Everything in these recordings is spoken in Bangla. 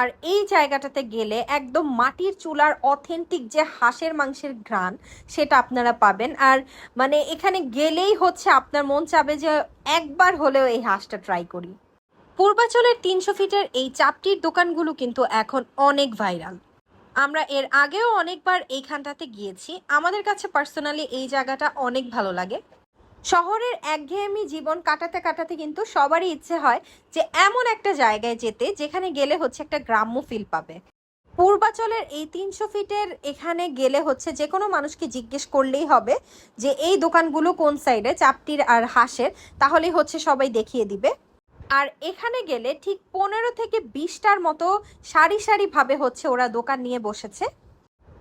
আর এই জায়গাটাতে গেলে একদম মাটির চুলার অথেন্টিক যে হাঁসের মাংসের ঘ্রাণ, সেটা আপনারা পাবেন। আর মানে এখানে গেলেই হচ্ছে আপনার মন চাবে যে একবার হলেও এই হাঁসটা ট্রাই করি। পূর্বাচলের তিনশো ফিটের এই চাপটির দোকানগুলো কিন্তু এখন অনেক ভাইরাল। আমরা এর আগেও অনেকবার এইখানটাতে গিয়েছি। আমাদের কাছে পার্সোনালি এই জায়গাটা অনেক ভালো লাগে। শহরের একঘেয়েমি জীবন কাটাতে কাটাতে কিন্তু সবারই ইচ্ছে হয় যে এমন একটা জায়গায় যেতে, যেখানে গেলে হচ্ছে একটা গ্রাম্য ফিল পাবে। পূর্বাচলের এই তিনশো ফিটের এখানে গেলে হচ্ছে যে কোনো মানুষকে জিজ্ঞেস করলেই হবে যে এই দোকানগুলো কোন সাইডে চাপটির আর হাঁসের তাহলেই হচ্ছে সবাই দেখিয়ে দিবে। আর এখানে গেলে ঠিক পনেরো থেকে বিশটার মতো সারি সারিভাবে হচ্ছে ওরা দোকান নিয়ে বসেছে।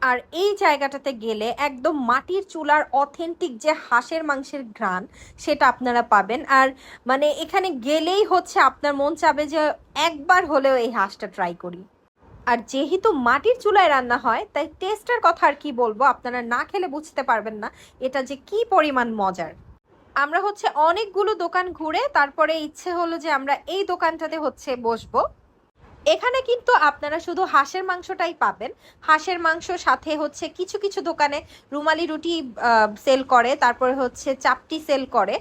আর এই জায়গাটাতে গেলে একদম মাটির চুলার অথেন্টিক যে হাঁসের মাংসের ঘ্রাণ, সেটা আপনারা পাবেন। আর মানে এখানে গেলেই হচ্ছে আপনার মন চাবে যে একবার হলেও এই হাঁসটা ট্রাই করি। আর যেহেতু মাটির চুলায় রান্না হয়, তাই টেস্টের কথা আর কি বলব, আপনারা না খেলে বুঝতে পারবেন না এটা যে কি পরিমাণ মজার। আমরা হচ্ছে অনেকগুলো দোকান ঘুরে তারপরে ইচ্ছে হলো যে আমরা এই দোকানটাতে হচ্ছে বসবো। এখানে কিন্তু আপনারা শুধু হাঁসের মাংসটাই পাবেন। হাঁসের মাংস সাথে হচ্ছে কিছু কিছু দোকানে রুমালি রুটি সেল করে, তারপরে হচ্ছে চাপটি সেল করে।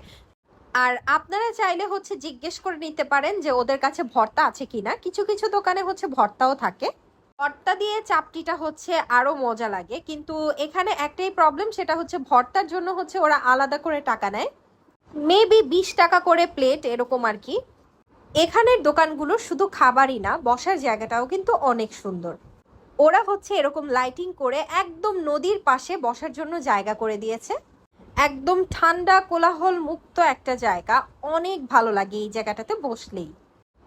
আর আপনারা চাইলে হচ্ছে জিজ্ঞেস করে নিতে পারেন যে ওদের কাছে ভর্তা আছে কিনা। কিছু কিছু দোকানে হচ্ছে ভর্তাও থাকে। ভর্তা দিয়ে চাপটিটা হচ্ছে আরও মজা লাগে। কিন্তু এখানে একটাই প্রবলেম সেটা হচ্ছে ভর্তার জন্য হচ্ছে ওরা আলাদা করে টাকা নেয়। মেবি বিশ টাকা করে প্লেট এরকম আর কি। এখানের দোকানগুলো শুধু খাবারই না, বসার জায়গাটাও কিন্তু অনেক সুন্দর। ওরা হচ্ছে এরকম লাইটিং করে একদম নদীর পাশে বসার জন্য জায়গা করে দিয়েছে। একদম ঠান্ডা কোলাহল মুক্ত একটা জায়গা। অনেক ভালো লাগে এই জায়গাটাতে বসলেই।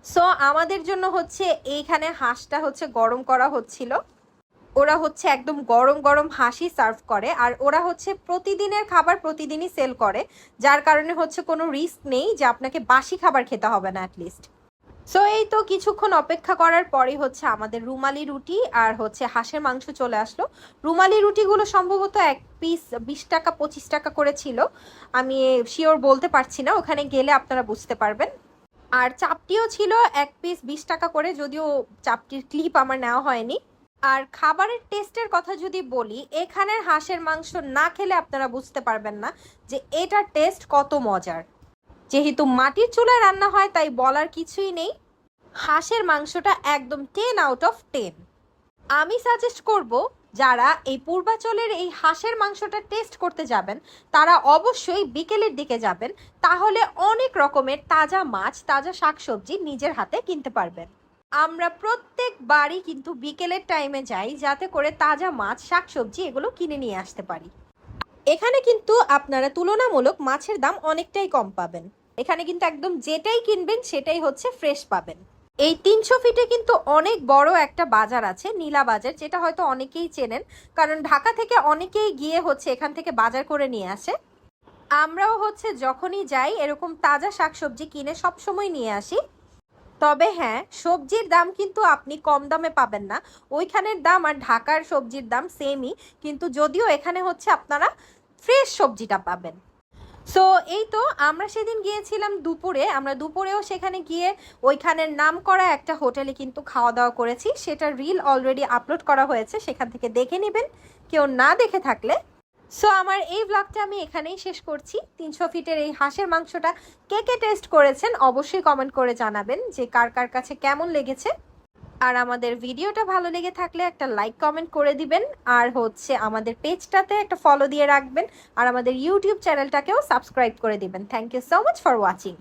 সো আমাদের জন্য হচ্ছে এইখানে হাঁসটা হচ্ছে গরম করা হচ্ছিল। ওরা হচ্ছে একদম গরম গরম হাসি সার্ভ করে, আর ওরা হচ্ছে প্রতিদিনের খাবার প্রতিদিনই সেল করে, যার কারণে হচ্ছে কোনো রিস্ক নেই যে আপনাকে বাসি খাবার খেতে হবে না অ্যাটলিস্ট সো এই তো কিছুক্ষণ অপেক্ষা করার পরেই হচ্ছে আমাদের রুমালি রুটি আর হচ্ছে হাঁসের মাংস চলে আসলো। রুমালি রুটিগুলো সম্ভবত এক পিস বিশ টাকা, পঁচিশ টাকা করে ছিল। আমি শিওর বলতে পারছি না, ওখানে গেলে আপনারা বুঝতে পারবেন। আর চাপটিও ছিল এক পিস বিশ টাকা করে, যদিও চাপটির ক্লিপ আমার নেওয়া হয়নি। আর খাবারের টেস্টের কথা যদি বলি, এখানের হাঁসের মাংস না খেলে আপনারা বুঝতে পারবেন না যে এটার টেস্ট কত মজার। যেহেতু মাটির চুলায় রান্না হয়, তাই বলার কিছুই নেই। হাঁসের মাংসটা একদম টেন আউট অফ টেন আমি সাজেস্ট করব, যারা এই পূর্বাচলের এই হাঁসের মাংসটা টেস্ট করতে যাবেন, তারা অবশ্যই বিকেলের দিকে যাবেন। তাহলে অনেক রকমের তাজা মাছ, তাজা শাকসবজি নিজের হাতে কিনতে পারবেন। আমরা প্রত্যেকবারই কিন্তু বিকেলের টাইমে যাই যাতে করে তাজা মাছ, শাকসবজি এগুলো কিনে নিয়ে আসতে পারি। এখানে কিন্তু আপনারা তুলনামূলক মাছের দাম অনেকটাই কম পাবেন। এখানে কিন্তু একদম যেটাই কিনবেন সেটাই হচ্ছে ফ্রেশ পাবেন। এই তিনশো ফিটে কিন্তু অনেক বড় একটা বাজার আছে, নীলা বাজার, যেটা হয়তো অনেকেই চেনেন। কারণ ঢাকা থেকে অনেকেই গিয়ে হচ্ছে এখান থেকে বাজার করে নিয়ে আসে। আমরাও হচ্ছে যখনই যাই, এরকম তাজা শাকসবজি কিনে সবসময় নিয়ে আসি। তবে হ্যাঁ সবজির দাম কিন্তু আপনি কম দামে পাবেন না। ওইখানের দাম আর ঢাকার সবজির দাম সেমই কিন্তু যদিও এখানে হচ্ছে আপনারা ফ্রেশ সবজিটা পাবেন। সো এই তো আমরা সেদিন গিয়েছিলাম দুপুরে। আমরা দুপুরেও সেখানে গিয়ে ওইখানের নাম করা একটা হোটেলে কিন্তু খাওয়া দাওয়া করেছি। সেটা রিল অলরেডি আপলোড করা হয়েছে। সেখান থেকে দেখে নেবেন। কেউ না দেখে থাকলে সো আমার এই ব্লগটা আমি এখানেই শেষ করছি। তিনশো ফিটের এই হাঁসের মাংসটা কে কে টেস্ট করেছেন অবশ্যই কমেন্ট করে জানাবেন যে কার কার কাছে কেমন লেগেছে। আর আমাদের ভিডিওটা ভালো লেগে থাকলে একটা লাইক কমেন্ট করে দিবেন। আর হচ্ছে আমাদের পেজটাতে একটা ফলো দিয়ে রাখবেন। আর আমাদের ইউটিউব চ্যানেলটাকেও সাবস্ক্রাইব করে দিবেন। Thank you so much for watching